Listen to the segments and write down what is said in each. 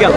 গেল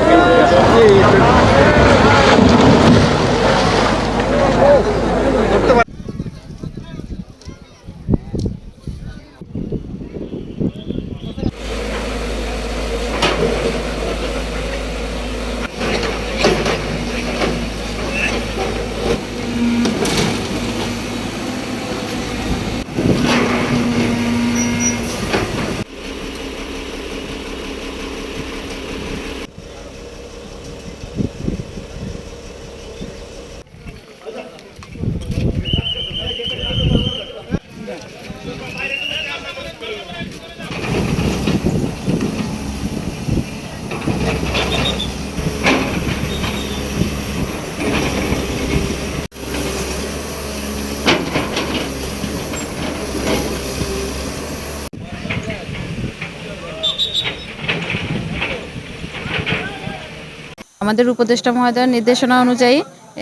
আমাদের উপদেষ্টা মহোদয়ের নির্দেশনা অনুযায়ী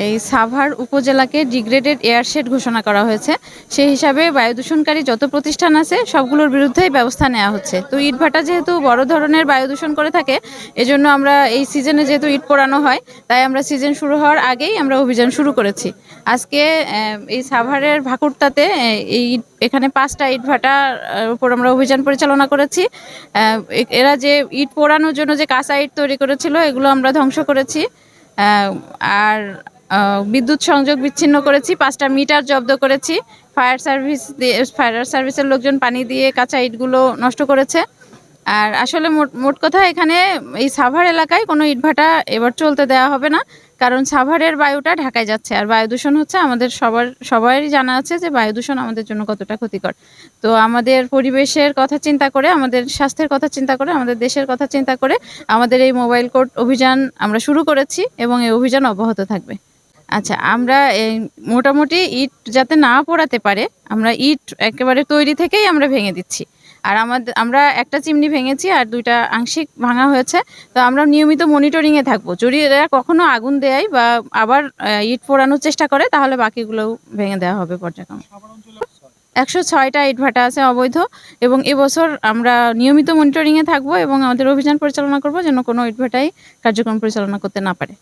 এই সাভার উপজেলাকে ডিগ্রেডেড এয়ারশেড ঘোষণা করা হয়েছে। সেই হিসাবে বায়ু দূষণকারী যত প্রতিষ্ঠান আছে, সবগুলোর বিরুদ্ধেই ব্যবস্থা নেওয়া হচ্ছে। তো ইটভাটা যেহেতু বড় ধরনের বায়ু দূষণ করে থাকে, এজন্য আমরা এই সিজনে যেহেতু ইট পোড়ানো হয়, তাই আমরা সিজন শুরু হওয়ার আগেই আমরা অভিযান শুরু করেছি। আজকে এই সাভারের ভাকুরতাতে এই এখানে পাঁচটা ইট ভাটার উপর আমরা অভিযান পরিচালনা করেছি। এরা যে ইট পোড়ানোর জন্য যে কাঁচা ইট তৈরি করেছিল, এগুলো আমরা ধ্বংস করেছি। আর বিদ্যুৎ সংযোগ বিচ্ছিন্ন করেছি, পাঁচটা মিটার জব্দ করেছি। ফায়ার সার্ভিস দিয়ে, ফায়ার সার্ভিসের লোকজন পানি দিয়ে কাঁচা ইটগুলো নষ্ট করেছে। আর আসলে মোট কথা এখানে এই সাভার এলাকায় কোনো ইটভাটা এবার চলতে দেওয়া হবে না, কারণ সাভারের বায়ুটা ঢাকায় যাচ্ছে। আর বায়ু দূষণ হচ্ছে, আমাদের সবার, সবারই জানা আছে যে বায়ু দূষণ আমাদের জন্য কতটা ক্ষতিকর। তো আমাদের পরিবেশের কথা চিন্তা করে, আমাদের স্বাস্থ্যের কথা চিন্তা করে, আমাদের দেশের কথা চিন্তা করে আমাদের এই মোবাইল কোর্ট অভিযান আমরা শুরু করেছি এবং এই অভিযান অব্যাহত থাকবে। আচ্ছা আমরা এই মোটামুটি ইট যাতে না পোড়াতে পারে আমরা ইট একেবারে তৈরি থেকেই আমরা ভেঙে দিচ্ছি। আর আমাদের আমরা একটা চিমনি ভেঙেছি আর দুইটা আংশিক ভাঙা হয়েছে। তো আমরা নিয়মিত মনিটরিংয়ে থাকব। যদি এরা কখনো আগুন দেয় বা আবার ইট পোড়ানোর চেষ্টা করে তাহলে বাকিগুলোও ভেঙে দেওয়া হবে পর্যায়ক্রমে। একশো ছয়টা ইটভাটা আছে অবৈধ এবং এবছর আমরা নিয়মিত মনিটরিংয়ে থাকব এবং আমাদের অভিযান পরিচালনা করব যেন কোনো ইটভাটাই কার্যক্রম পরিচালনা করতে না পারে।